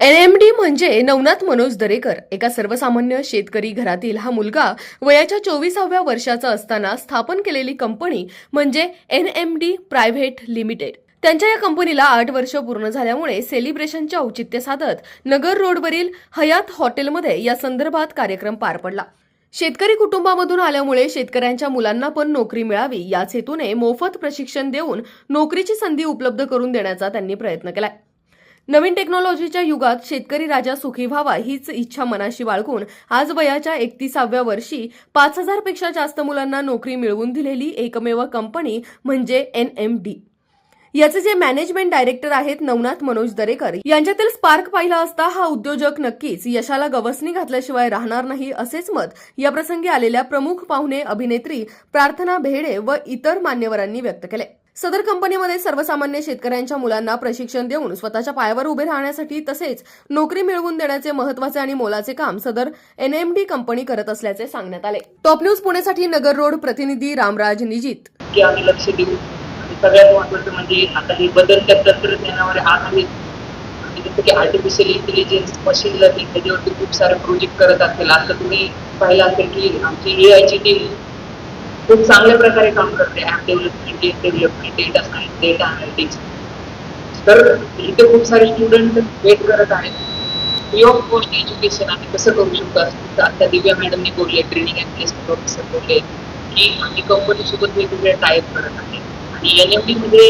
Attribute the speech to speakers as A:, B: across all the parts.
A: N M D म्हणजे नवनाथ मनोज दरेकर. एका सर्वसामान्य शेतकरी घरातील हा मुलगा वयाच्या चोवीसाव्या वर्षाचा असताना स्थापन केलेली कंपनी म्हणजे N M D private limited. त्यांच्या या कंपनीला आठ वर्ष पूर्ण झाल्यामुळे सेलिब्रेशनचे औचित्य साधत नगर रोडवरील हयात हॉटेलमध्ये या संदर्भात कार्यक्रम पार पडला. शेतकरी कुटुंबामधून आल्यामुळे शेतकऱ्यांच्या मुलांना पण नोकरी मिळावी याच हेतूने मोफत प्रशिक्षण देऊन नोकरीची संधी उपलब्ध करून देण्याचा त्यांनी प्रयत्न केलाय. नवीन टेक्नॉलॉजीच्या युगात शेतकरी राजा सुखी व्हावा हीच इच्छा मनाशी बाळगून आज वयाच्या एकतीसाव्या वर्षी पाच हजारपेक्षा जास्त मुलांना नोकरी मिळवून दिलेली एकमेव कंपनी म्हणजे एन एम डी. याचे जे मॅनेजमेंट डायरेक्टर आहेत नवनाथ मनोज दरेकर यांच्यातील स्पार्क पाहिला असता हा उद्योजक नक्कीच यशाला गवसणी घातल्याशिवाय राहणार नाही असेच मत या प्रसंगी आलेल्या प्रमुख पाहुणे अभिनेत्री प्रार्थना भेडे व इतर मान्यवरांनी व्यक्त केले. सदर कंपनीमध्ये सर्वसामान्य शेतकऱ्यांच्या मुलांना प्रशिक्षण देऊन स्वतःच्या पायावर उभे राहण्यासाठी तसेच नोकरी मिळवून देण्याचे महत्त्वाचे आणि मोलाचे काम सदर एनएमडी कंपनी करत असल्याचे सांगण्यात आले. टॉप न्यूज पुण्यासाठी नगर रोड प्रतिनिधी रामराज निजित.
B: आम्ही लक्ष देऊ. सगळ्यात महत्वाचं म्हणजे आता हे बदलत्या तंत्रज्ञानावर जसं की आर्टिफिशियल इंटेलिजन्स मशीन लर्निंग त्याच्यावरती खूप सारे प्रोजेक्ट करत असतील. आता तुम्ही पाहिलं असेल की आमची ए टीम खूप चांगल्या प्रकारे काम करते. App development game development data science data analytics तर इथे खूप सारे स्टुडंट वेट करत आहेत. फ्री ऑफ कॉस्ट एज्युकेशन आम्ही कसं करू शकतो? असं आता दिव्या मॅडमनी बोलले ट्रेनिंग अँड प्लेसमेंट ऑफिसर बोलले की आम्ही कंपनीसोबत वेगवेगळे टाईप करत आहे. आणि एन एम डी मध्ये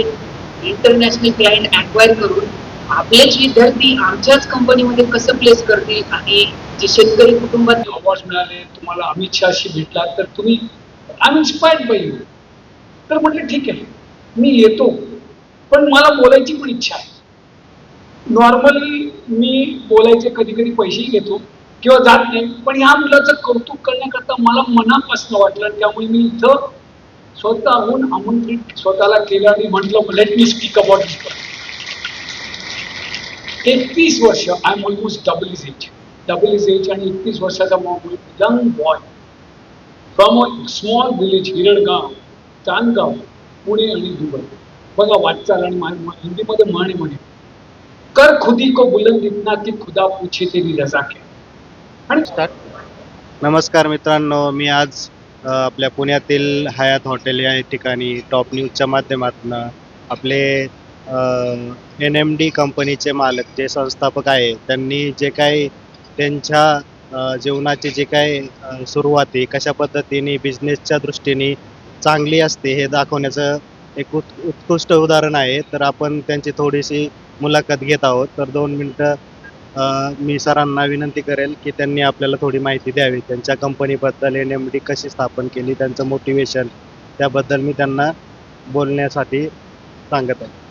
B: इंटरनॅशनल क्लायंट अक्वायर करून आपलेच विद्यार्थी आमच्याच कंपनीमध्ये कसं प्लेस करतील आणि जे शेतकरी कुटुंबात
C: अवॉर्ड मिळाले तुम्हाला अमित शहाशी भेटला तर तुम्ही I am inspired by you तर म्हटलं ठीक आहे. मी येतो. पण मला बोलायची पण इच्छा आहे. नॉर्मली मी बोलायचे कधी कधी पैसेही घेतो किंवा जात नाही. पण या मुलाचं कौतुक करण्याकरता मला मनापासून वाटलं आणि त्यामुळे मी इथं स्वतःहून आमंत्रित स्वतःला केलं आणि म्हटलं लेट मी स्पीक अबाउट एकतीस वर्ष I am almost double is age double is age आणि एकतीस वर्षाचा young boy from a small village Hiradgaon Chandgaon Pune आणि दुबई. बघा वाटचाल आणि हिंदीमध्ये म्हणे म्हणे. कर खुदी को बुलंद इतना की खुदा पूछे तेरी रजा क्या? आणि
D: नमस्कार. मित्रांनो मी आज अ, आपल्या पुण्यातील हयात हॉटेल या ठिकाणी टॉप न्यूजच्या माध्यमातून आपले एन एम डी कंपनीचे मालक जे संस्थापक आहे त्यांनी जे काही त्यांच्या जेवणाची जीवनाची काय काही सुरुवात आहे कशा पद्धतीने बिझनेसच्या दृष्टीने चांगली असते हे दाखवण्याचं एक उत् उत्कृष्ट उदाहरण आहे. तर आपण त्यांची थोडीशी मुलाखत घेत आहोत. तर दोन मिनटं मी सरांना विनंती करेल की त्यांनी आपल्याला थोडी माहिती द्यावी. त्यांच्या कंपनीबद्दल एन एम डी कशी स्थापन केली त्यांचं मोटिवेशन त्याबद्दल मी त्यांना बोलण्यासाठी सांगत आहे.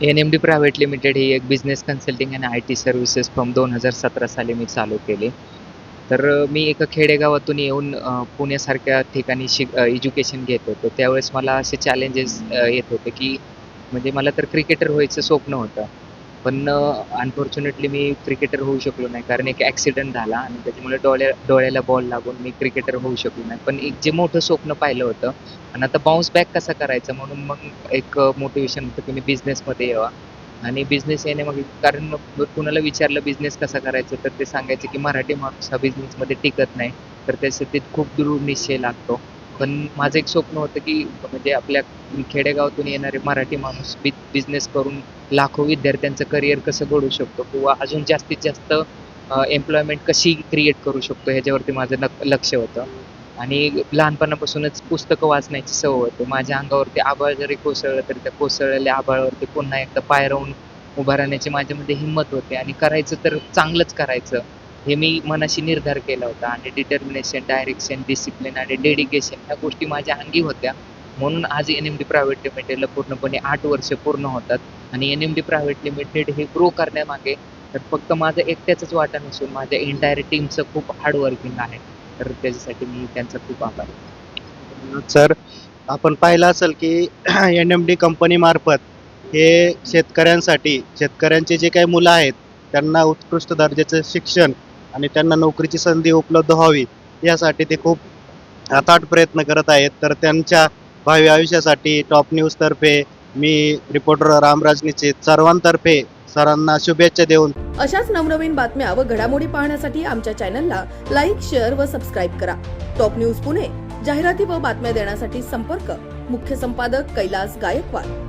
E: N M D private limited ही एक business consulting and I T services form दोन हजार सतरा साली मी चालू केले. तर मी एका खेडेगावातून येऊन पुण्यासारख्या ठिकाणी शिक एज्युकेशन घेत होतो. त्यावेळेस मला असे चॅलेंजेस येत होते की म्हणजे मला तर क्रिकेटर व्हायचं स्वप्न होतं. पण अनफॉर्च्युनेटली मी क्रिकेटर होऊ शकलो नाही. कारण एक ॲक्सिडेंट झाला आणि त्याच्यामुळे डोळ्या डोळ्याला बॉल लागून मी क्रिकेटर होऊ शकलो नाही. पण एक जे मोठं स्वप्न पाहिलं होतं आणि आता बाउन्स बॅक कसा करायचा म्हणून मग एक मोटिवेशन होतं की मी बिझनेसमध्ये यावा. आणि बिझनेस येणे मग कारण मग कुणाला विचारलं बिझनेस कसा करायचा तर ते सांगायचं की मराठी माणूस हा बिझनेसमध्ये टिकत नाही. तर त्यासाठी खूप दूर निश्चय लागतो. पण माझं एक स्वप्न होतं की म्हणजे आपल्या खेडेगावातून येणारे मराठी माणूस बि बिझनेस करून लाखो विद्यार्थ्यांचं करिअर कसं घडू शकतो किंवा अजून जास्तीत जास्त एम्प्लॉयमेंट कशी क्रिएट करू शकतो ह्याच्यावरती माझं नक लक्ष होतं. आणि लहानपणापासूनच पुस्तकं वाचण्याची सवय होती. माझ्या अंगावरती आभाळ जरी कोसळलं तरी त्या कोसळलेल्या आभाळावरती पुन्हा एकदा पाय राहून उभा राहण्याची माझ्यामध्ये हिंमत होते. आणि करायचं तर चांगलंच करायचं. हे मी मनाशी निर्धार केला होता आणि डिटर्मिनेशन डायरेक्शन डिसिप्लिन आणि डेडिकेशन ह्या गोष्टी माझ्या अंगी होत्या. म्हणून आज एन एम डी प्रायव्हेट लिमिटेडला पूर्णपणे आठ वर्ष पूर्ण होतात आणि N M D private limited हे ग्रो करण्यामागे तर फक्त माझं एकट्याच वाटा नसून माझ्या एंटायर टीमचं खूप हार्ड वर्किंग आहे. तर त्याच्यासाठी मी त्यांचा खूप आभार
D: सर आपण पाहिलं असेल की एन एम डी कंपनी मार्फत हे शेतकऱ्यांसाठी शेतकऱ्यांचे जे काही मुलं आहेत त्यांना उत्कृष्ट दर्जाचं शिक्षण आणि त्यांना नोकरीची संधी उपलब्ध व्हावी यासाठी ते खूप अथाट प्रयत्न करत आहेत. तर त्यांच्या भावी आयुष्यासाठी टॉप न्यूजतर्फे मी रिपोर्टर रामराज निश्चित सर्वांतर्फे सरांना शुभेच्छा देऊन
A: अशाच नवनवीन बातम्या व घडामोडी पाहण्यासाठी आमच्या चॅनलला लाईक शेअर व सबस्क्राईब करा. टॉप न्यूज पुणे जाहिराती व बातम्या देण्यासाठी संपर्क मुख्य संपादक कैलास गायकवाड.